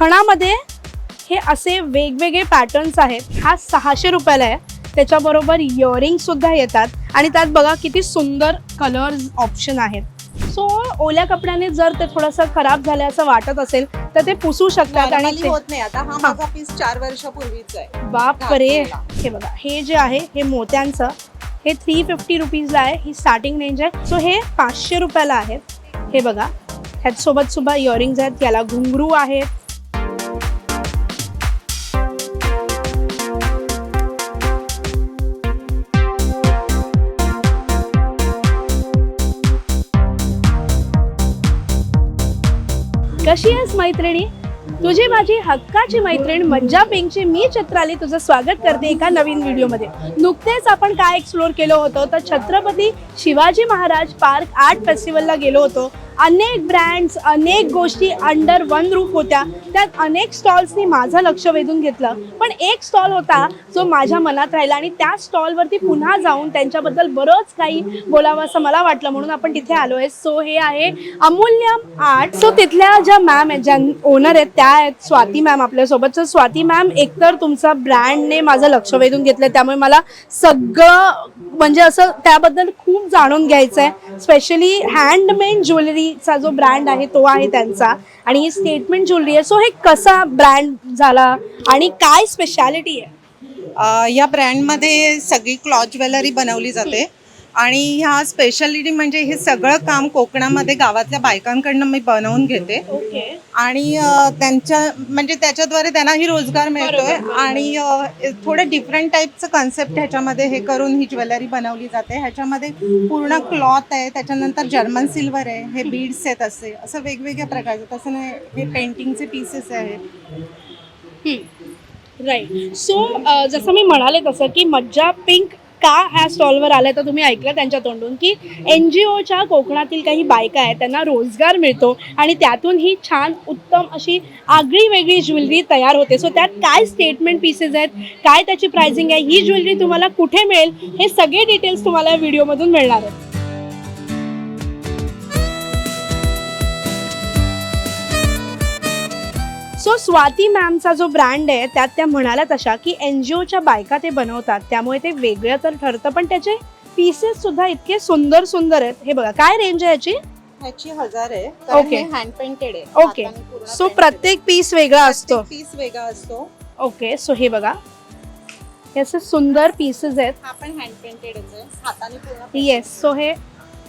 खणामध्ये हे असे वेगवेगळे पॅटर्न्स आहेत. हा सहाशे रुपयाला आहे. त्याच्याबरोबर इयरिंग सुद्धा येतात. आणि त्यात बघा किती सुंदर कलर्स ऑप्शन आहेत. सो ओल्या कपड्याने जर ते थोडंसं खराब झालं असं वाटत असेल तर ते पुसू शकतात आणि होत नाही आता. हा माझा पीस चार वर्षापूर्वीचा आहे. बाप रे. हे बघा हे जे आहे हे मोत्यांचं हे थ्री फिफ्टी रुपीजला आहे. ही स्टार्टिंग रेंज आहे. सो हे पाचशे रुपयाला आहेत हे बघा ह्याचसोबत सुद्धा इयरिंग्ज आहेत. याला घुंगरू आहेत. कशी आहेस मैत्रिणी? तुझी माझी हक्काची मैत्रीण मज्जा पिंकची मी चित्राली तुझं स्वागत करते एका नवीन व्हिडिओमध्ये. नुकतेच आपण काय एक्सप्लोर केलं होतं? तर छत्रपती शिवाजी महाराज पार्क आर्ट फेस्टिवलला गेलो होतो. अनेक ब्रँड्स अनेक गोष्टी अंडर वन रूफ होत्या. त्यात अनेक स्टॉल्सनी माझं लक्ष वेधून घेतलं. पण एक स्टॉल होता जो माझ्या मनात राहिला आणि त्या स्टॉलवरती पुन्हा जाऊन त्यांच्याबद्दल बरंच काही बोलावं असं मला वाटलं. म्हणून आपण तिथे आलो आहे. सो हे आहे अमूल्यम आर्ट सो तिथल्या ज्या मॅम आहेत ज्या ओनर आहेत त्या आहेत स्वाती मॅम आपल्यासोबत. सो स्वाती मॅम एकतर तुमचा ब्रँडने माझं लक्ष वेधून घेतलं त्यामुळे मला सगळं म्हणजे असं त्याबद्दल खूप जाणून घ्यायचं आहे स्पेशली हँडमेड ज्वेलरीचा जो ब्रँड आहे तो आहे त्यांचा. आणि ही स्टेटमेंट ज्वेलरी आहे. सो हे कसा ब्रँड झाला आणि काय स्पेशालिटी आहे? या ब्रँडमध्ये सगळी क्लॉथ ज्वेलरी बनवली जाते. आणि ह्या स्पेशालिटी म्हणजे हे सगळं काम कोकणामध्ये गावातल्या बायकांकडनं मी बनवून घेते. आणि त्यांच्या म्हणजे त्याच्याद्वारे त्यांनाही रोजगार मिळतोय. आणि थोडं डिफरंट टाईपचं कन्सेप्ट ह्याच्यामध्ये हे करून ही ज्वेलरी बनवली जाते. ह्याच्यामध्ये पूर्ण क्लॉथ आहे त्याच्यानंतर जर्मन सिल्वर आहे हे बीड्स आहेत असे असं वेगवेगळ्या प्रकारचे तसं नाही हे पेंटिंगचे पीसेस आहेत. राईट सो जसं मी म्हणाले तसं की मज्जा पिंक का ह्या स्टॉलवर आलाय तर तुम्ही ऐकलं त्यांच्या तोंडून की एन जी ओच्या कोकणातील काही बायका आहेत त्यांना रोजगार मिळतो आणि त्यातून ही छान उत्तम अशी आगळी वेगळी ज्वेलरी तयार होते. सो त्यात काय स्टेटमेंट पीसेस आहेत काय त्याची प्राइसिंग आहे ही ज्वेलरी तुम्हाला कुठे मिळेल हे सगळे डिटेल्स तुम्हाला या व्हिडिओमधून मिळणार आहेत. सो स्वाती मॅमचा जो ब्रँड आहे त्यात त्या म्हणाल्या तशा की एन जी ओच्या बायका ते बनवतात. त्यामुळे ते वेगळं तर ठरतं पण त्याचे पीसेस सुद्धा इतके सुंदर सुंदर आहेत. हे बघा काय रेंज आहे याची? ह्याची हजार आहे. Okay. हँड पेंटेड आहे. ओके सो प्रत्येक पीस वेगळा असतो. पीस वेगळा असतो. ओके सो हे बघा. हे असे सुंदर पीसेस आहेत. हा पण हँड पेंटेड आहे. हाताने पूर्ण येस सो हे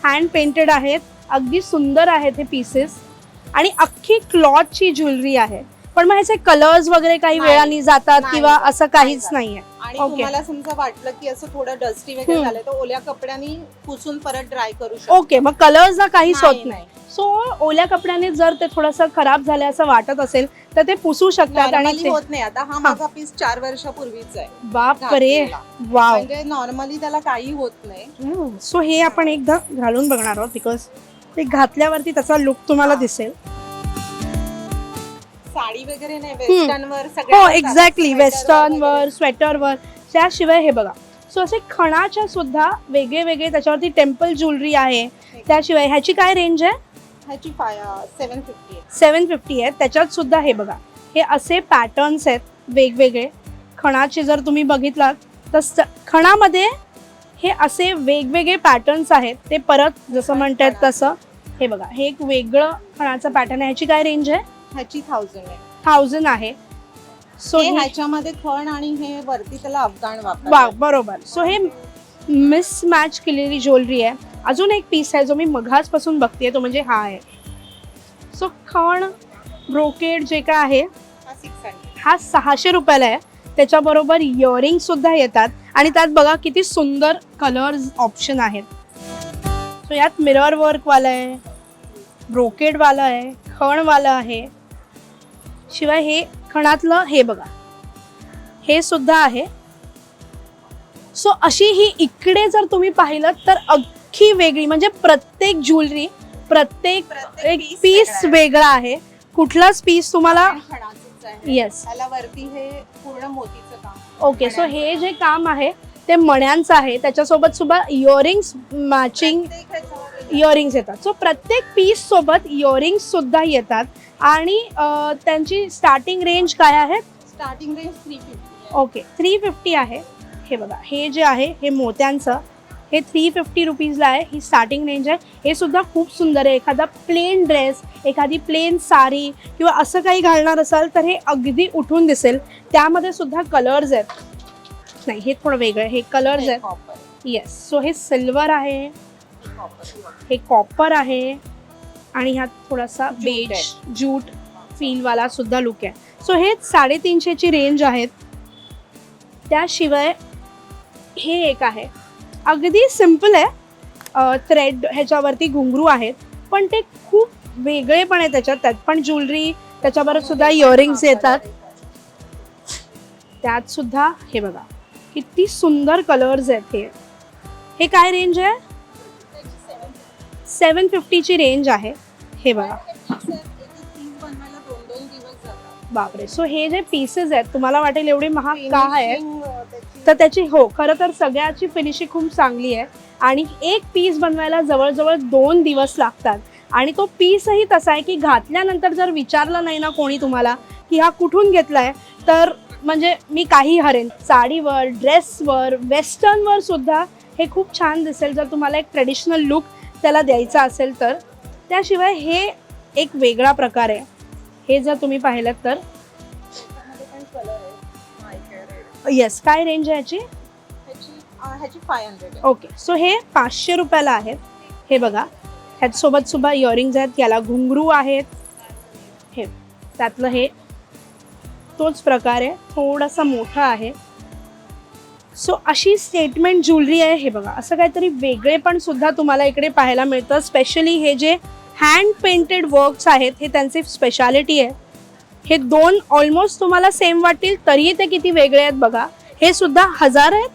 हँड पेंटेड आहेत. अगदी सुंदर आहेत हे पीसेस आणि अख्खी क्लॉथची ज्वेलरी आहे. पण मग ह्याचे कलर्स वगैरे काही नाही. वेळानी जातात नाही किंवा जात. असं काहीच नाही नाहीये. आणि Okay. तुम्हाला समजा वाटलं की असं थोडं डस्टी वगैरे हम्म. झालं तर ओल्या कपड्यानी पुसून परत ड्राय करू शकतो. ओके मग कलर्सला काहीच नाही, होत नाही. सो ओल्या कपड्याने जर ते थोडंसं खराब झालं असं वाटत असेल तर ते पुसू शकतात आणि नॉर्मली ते होत नाही. आता हा माझा पीस चार वर्षापूर्वीचा आहे. बाप रे घातलेला. वाव म्हणजे नॉर्मली त्याला काही होत नाही. सो हे आपण एकदा घालून बघणार आहोत बिकॉज ते घातल्यावरती त्याचा लुक तुम्हाला दिसेल. साडी वगैरे नाही वेस्टर्न वर हो एक्झॅक्टली वेस्टर्नवर स्वेटरवर त्याशिवाय हे बघा. सो असे खणाच्या सुद्धा वेगळे वेगळे त्याच्यावरती टेम्पल ज्वेलरी आहे. त्याशिवाय ह्याची काय रेंज आहे? ह्याची सेवन फिफ्टी आहे. सेवन फिफ्टी आहे. त्याच्यात सुद्धा हे बघा. हे असे पॅटर्न्स आहेत वेगवेगळे. खणाचे जर तुम्ही बघितलात तर खणामध्ये हे असे वेगवेगळे पॅटर्न्स आहेत. ते परत जसं म्हणतात तसं. हे बघा. हे एक वेगळं खणाचं पॅटर्न आहे. ह्याची काय रेंज आहे? ह्याची थाउजंड आहे. थाउजंड आहे. सो हे ह्याच्यामध्ये खण आणि हे वरती त्याला अफगाण वा वापर बरोबर. सो हे मिस मॅच केलेली ज्वेलरी आहे. अजून एक पीस आहे जो मी मघाजपासून बघतेय तो म्हणजे हा आहे. सो खण ब्रोकेड जे काय आहे हा सहाशे रुपयाला आहे. त्याच्याबरोबर इयरिंग सुद्धा येतात. आणि त्यात बघा किती सुंदर कलर्स ऑप्शन आहेत. सो यात मिरर वर्कवाला आहे ब्रोकेडवाला आहे खणवाला आहे. शिवाय हे खणातलं हे बघा. हे सुद्धा आहे. सो अशी ही इकडे जर तुम्ही पाहिलं तर अख्खी वेगळी म्हणजे प्रत्येक ज्वेलरी प्रत्येक एक पीस वेगळा आहे. कुठलाच पीस तुम्हाला येस वरती हे पूर्ण मोतीचं काम ओके सो हे जे काम आहे ते मण्यांचं आहे. त्याच्यासोबत सुद्धा इयरिंग्स मॅचिंग इयरिंग्स येतात. सो प्रत्येक पीस सोबत इयरिंग्स सुद्धा येतात. आणि त्यांची स्टार्टिंग रेंज काय आहे? Starting range three fifty okay three fifty आहे. हे बघा हे जे आहे हे मोत्यांचं हे थ्री फिफ्टी रुपीजला आहे ही स्टार्टिंग रेंज आहे. हे सुद्धा खूप सुंदर आहे. एखादा प्लेन ड्रेस एखादी प्लेन साडी किंवा असं काही घालणार असाल तर हे अगदी उठून दिसेल. त्यामध्ये सुद्धा कलर्स आहेत. नाही हे थोडं वेगळं आहे. हे कलर्स आहेत. येस सो हे सिल्वर आहे. हे कॉपर आहे. आणि ह्यात थोडासा बेज जूट फीलवाला सुद्धा लुक आहे. सो हे साडेतीनशेची रेंज आहेत. त्याशिवाय हे एक आहे. अगदी सिंपल आहे. थ्रेड ह्याच्यावरती घुंगरू आहेत. पण ते खूप वेगळे पण आहे त्याच्यात. त्यात पण ज्वेलरी त्याच्याबरोबर सुद्धा इयरिंग्स येतात. त्यात सुद्धा हे बघा किती सुंदर कलर्स आहेत हे. हे काय रेंज आहे? सेवन फिफ्टीची रेंज आहे. हे बघा. बापरे. सो हे जे पीसेस आहेत तुम्हाला वाटेल एवढे महाग का त्याची तर त्याची हो खरं तर सगळ्याची फिनिशिंग खूप चांगली आहे. आणि एक पीस बनवायला जवळजवळ दोन दिवस लागतात. आणि तो पीसही तसा आहे की घातल्यानंतर जर विचारलं नाही ना कोणी तुम्हाला की हा कुठून घेतलाय तर म्हणजे मी काही हरेन. साडीवर ड्रेसवर वेस्टर्नवर सुद्धा हे खूप छान दिसेल जर तुम्हाला एक ट्रेडिशनल लुक त्याला द्यायचा असेल तर त्याशिवाय हे एक वेगळा प्रकार आहे. हे जर तुम्ही पाहिलं तर. येस काय रेंज आहे याची? ह्याची फाय हंड्रेड ओके सो हे पाचशे रुपयाला आहेत. हे बघा ह्याचसोबत सुद्धा इयरिंग्ज आहेत याला घुंगरू आहेत. हे त्यातलं हे तोच प्रकार आहे. थोडासा मोठा आहे. सो अशी स्टेटमेंट ज्वेलरी आहे हे बघा. असं काहीतरी वेगळे पण सुद्धा तुम्हाला इकडे पाहायला मिळतं. स्पेशली हे जे हँड पेंटेड वर्क्स आहेत हे त्यांची स्पेशालिटी आहे. हे दोन ऑलमोस्ट तुम्हाला सेम वाटतील तरीही ते किती वेगळे आहेत बघा. हे सुद्धा हजार आहेत?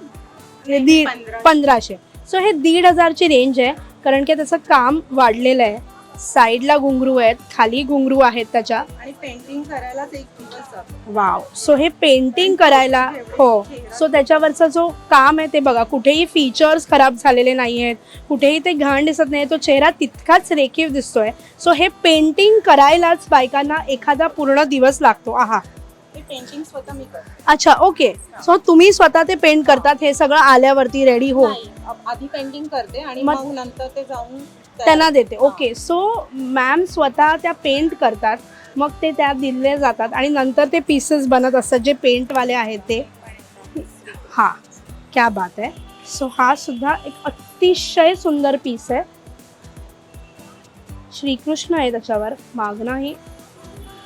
हे दीड पंधराशे. सो हे दीड हजारची रेंज आहे कारण की त्याचं काम वाढलेलं आहे. साईडला घुंगरू आहेत खाली घुंगरू आहेत त्याच्या. आणि पेंटिंग करायलाच एक दिवस जातो. वाव सो हे पेंटिंग करायला हो. सो त्याच्यावरचा जो काम आहे ते बघा. कुठेही फीचर्स खराब झालेले नाही आहेत. कुठेही ते घाण दिसत नाही. तो चेहरा तितकाच रेखीव दिसतोय. सो हे पेंटिंग करायलाच बायकांना एखादा पूर्ण दिवस लागतो. आहा. हे पेंटिंग स्वतः मी करते. अच्छा ओके सो तुम्ही स्वतः ते पेंट करतात. हे सगळं आल्यावरती रेडी हो. नाही, आधी पेंटिंग करते आणि मग- मग नंतर ते जाऊन त्यांना देते. हा. ओके सो मॅम स्वतः त्या पेंट करतात. मग ते त्या दिले जातात आणि नंतर ते पीसेस बनत असतात. जे पेंटवाले आहेत ते. हा क्या बात आहे सो हा सुद्धा एक अतिशय सुंदर पीस आहे. श्रीकृष्ण आहे त्याच्यावर. मागणंही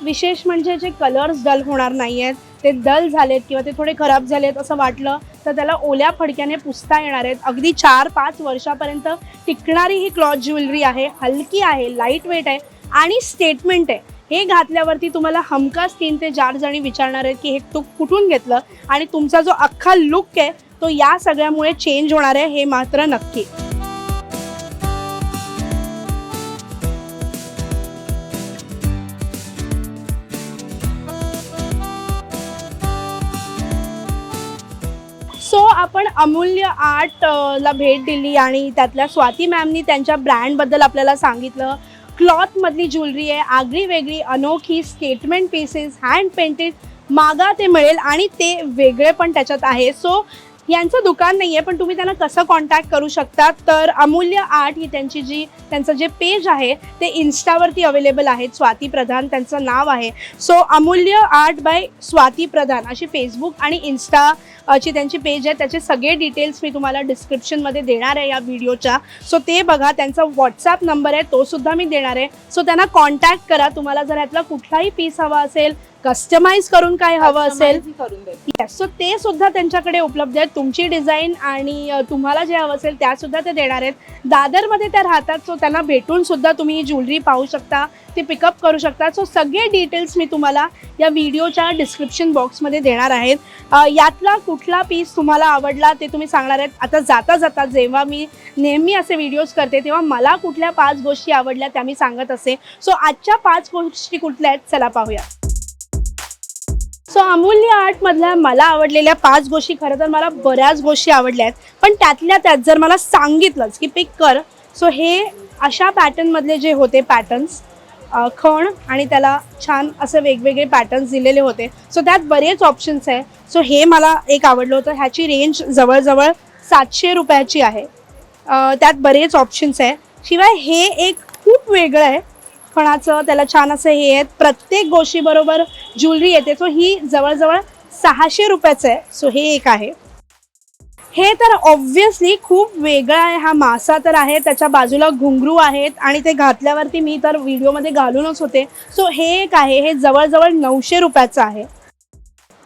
विशेष म्हणजे जे कलर्स डल होणार नाही आहेत ते डल झालेत किंवा ते थोडे खराब झालेत असं वाटलं तर त्याला ओल्या फडक्याने पुसता येणार आहेत. अगदी चार पाच वर्षापर्यंत टिकणारी ही क्लॉथ ज्वेलरी आहे हलकी आहे लाइट वेट आहे आणि स्टेटमेंट आहे. हे घातल्यावरती तुम्हाला हमखास तीन ते चार जणी विचारणार आहेत की हे तू कुठून घेतलं आणि तुमचा जो अख्खा लुक आहे तो या सगळ्यामुळे चेंज होणार आहे हे मात्र नक्की. आपण अमूल्य आर्ट ला भेट दिली आणि त्यातल्या स्वाती मॅमनी त्यांच्या ब्रँडबद्दल आपल्याला सांगितलं. क्लॉथमधली ज्वेलरी आहे आगळी वेगळी अनोखी स्टेटमेंट पीसेस हँड पेंटेड मागा ते मिळेल आणि ते वेगळे पण त्याच्यात आहे. सो यांचं दुकान नाही आहे पण तुम्ही त्यांना कसं कॉन्टॅक्ट करू शकता तर अमूल्य आर्ट ही त्यांची जी त्यांचं जे पेज आहे ते इन्स्टावरती अवेलेबल आहे स्वाती प्रधान त्यांचं नाव आहे. सो अमूल्य आर्ट बाय स्वाती प्रधान अशी फेसबुक आणि इन्स्टा ची त्यांची पेज आहे त्याचे सगळे डिटेल्स मी तुम्हाला डिस्क्रिप्शनमध्ये देणार आहे या व्हिडिओच्या सो ते बघा त्यांचा व्हॉट्सॲप नंबर आहे तो सुद्धा मी देणार आहे. सो त्यांना कॉन्टॅक्ट करा. तुम्हाला जर यातला कुठलाही पीस हवा असेल कस्टमाइज करून काय हवं असेल. सो ते सुद्धा त्यांच्याकडे उपलब्ध आहेत. तुमची डिझाईन आणि तुम्हाला जे हवं असेल त्या सुद्धा ते देणार आहेत. दादरमध्ये त्या राहतात सो त्यांना भेटून सुद्धा तुम्ही ही ज्वेलरी पाहू शकता ती पिकअप करू शकता. सो सगळे डिटेल्स मी तुम्हाला या व्हिडिओच्या डिस्क्रिप्शन बॉक्समध्ये देणार आहेत. यातला कुठला पीस तुम्हाला आवडला ते तुम्ही सांगणार आहेत. आता जाता जाता जेव्हा मी नेहमी असे व्हिडिओज करते तेव्हा मला कुठल्या पाच गोष्टी आवडल्या त्या मी सांगत असे. सो आजच्या पाच गोष्टी कुठल्या आहेत चला पाहूया. सो अमूल्य आर्टमधल्या मला आवडलेल्या पाच गोष्टी खरं तर मला बऱ्याच गोष्टी आवडल्या आहेत. पण त्यातल्या त्यात जर मला सांगितलंच की पिक कर सो हे अशा पॅटर्नमधले जे होते पॅटर्न्स खण आणि त्याला छान असे वेगवेगळे पॅटर्न्स दिलेले होते. सो त्यात बरेच ऑप्शन्स आहे. सो हे मला एक आवडलं होतं. ह्याची रेंज जवळजवळ सातशे रुपयाची आहे. त्यात बरेच ऑप्शन्स आहे. शिवाय हे एक खूप वेगळं आहे. फणाचं त्याला छान असं हे आहेत. प्रत्येक गोष्टीबरोबर ज्वेलरी येते. सो ही जवळजवळ सहाशे रुपयाचं आहे. सो हे एक आहे. हे तर ऑब्व्हियसली खूप वेगळं आहे. हा मासा तर आहे. त्याच्या बाजूला घुंगरू आहेत आणि ते घातल्यावरती मी तर व्हिडिओमध्ये घालूनच होते. सो हे एक आहे. हे जवळजवळ नऊशे रुपयाचं आहे.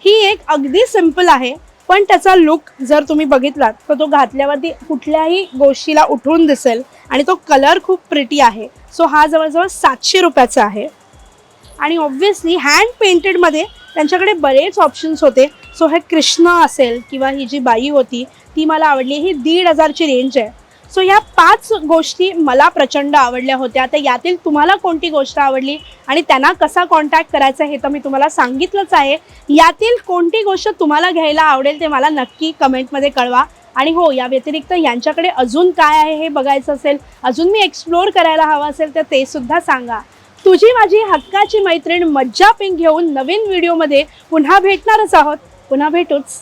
ही एक अगदी सिंपल आहे. पण त्याचा लुक जर तुम्ही बघितलात तर तो घातल्यावरती कुठल्याही गोष्टीला उठून दिसेल आणि तो कलर खूप प्रिटी आहे. सो हा जवळजवळ सातशे रुपयाचा आहे. आणि ऑब्व्हियसली हँड पेंटेडमध्ये त्यांच्याकडे बरेच ऑप्शन्स होते. सो हे कृष्णा असेल किंवा ही जी बाई होती ती मला आवडली. ही दीड हजारची रेंज आहे. सो या पाच गोष्टी मला प्रचंड आवडल्या होत्या. तर यातील तुम्हाला कोणती गोष्ट आवडली आणि त्यांना कसा कॉन्टॅक्ट करायचा हे तर मी तुम्हाला सांगितलंच आहे. यातील कोणती गोष्ट तुम्हाला घ्यायला आवडेल ते मला नक्की कमेंटमध्ये कळवा. आणि हो या व्यतिरिक्त यांच्याकडे अजून काय आहे हे बघायचं असेल अजून मी एक्सप्लोअर करायला हवं असेल तर ते सुद्धा सांगा. तुझी माझी हक्काची मैत्रीण मज्जा पिंक घेऊन नवीन व्हिडिओमध्ये पुन्हा भेटणारच आहोत. पुन्हा भेटूच.